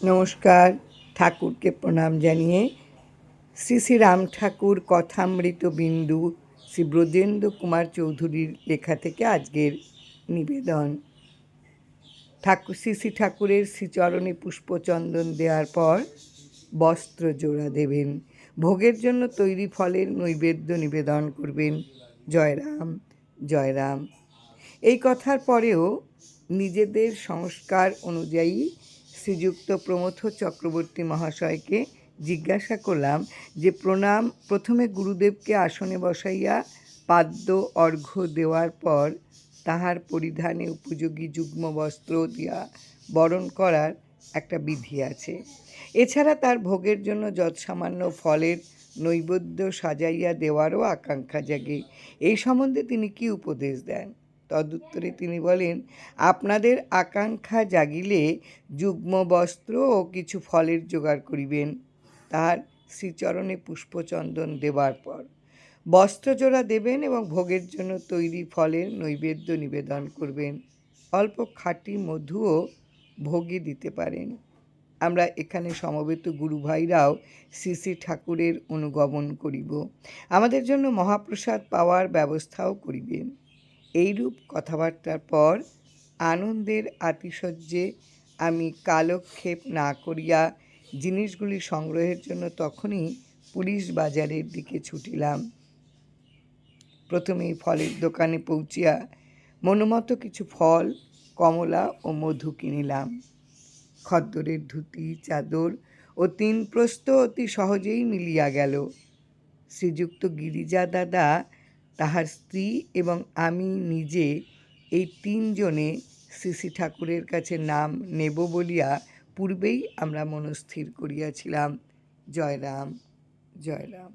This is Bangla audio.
নমস্কার, ঠাকুরকে প্রণাম জানিয়ে শ্রী শ্রী রাম ঠাকুর কথামৃত বিন্দু শ্রী ব্রজেন্দ্র কুমার চৌধুরীর লেখা থেকে আজকের নিবেদন। ঠাকুর, শ্রী শ্রী ঠাকুরের শ্রীচরণে পুষ্পচন্দন দেওয়ার পর বস্ত্র জোড়া দেবেন। ভোগের জন্য তৈরি ফলের নৈবেদ্য নিবেদন করবেন। জয়রাম জয়রাম এই কথার পরেও নিজেদের সংস্কার অনুযায়ী শ্রীযুক্ত প্রমথ চক্রবর্তী মহাশয়কে জিজ্ঞাসা করলাম যে, প্রণাম, প্রথমে গুরুদেবকে আসনে বসাইয়া পাদ্য অর্ঘ্য দেওয়ার পর তাহার পরিধানে উপযোগী যুগ্ম বস্ত্র দিয়া বরণ করার একটা বিধি আছে। এছাড়া তার ভোগের জন্য যৎসামান্য ফলের নৈবেদ্য সাজাইয়া দেওয়ারও আকাঙ্ক্ষা জাগে। এই সম্বন্ধে তিনি কি উপদেশ দেন? তদুত্তরে তিনি বলেন, আপনাদের আকাঙ্ক্ষা জাগিলে যুগ্ম বস্ত্র ও কিছু ফলের জোগাড় করিবেন। তার শ্রীচরণে পুষ্পচন্দন দেবার পর বস্ত্রজোড়া দেবেন এবং ভোগের জন্য তৈরি ফলের নৈবেদ্য নিবেদন করবেন। অল্প খাঁটি মধুও ভোগে দিতে পারেন। আমরা এখানে সমবেত গুরু ভাইরাও শ্রী শ্রী ঠাকুরের অনুগমন করিব। আমাদের জন্য মহাপ্রসাদ পাওয়ার ব্যবস্থাও করিবেন। এইরূপ কথাবার্তার পর আনন্দের আতিশয্যে আমি কালক্ষেপ না করিয়া জিনিসগুলি সংগ্রহের জন্য তখনই পুলিশ বাজারের দিকে ছুটিলাম। প্রথমেই ফলের দোকানে পৌঁছিয়া মনোমতো কিছু ফল, কমলা ও মধু কিনিলাম। খদ্দরের ধুতি, চাদর ও তিন প্রস্ত অতি সহজেই মিলিয়া গেল। শ্রীযুক্ত গিরিজা দাদা তাহার স্ত্রী এবং আমি নিজে এই তিনজনে শ্রী ঠাকুরের কাছে নাম নেব বলিয়া পূর্বেই আমরা মনস্থির করিয়াছিলাম। জয়রাম জয়রাম।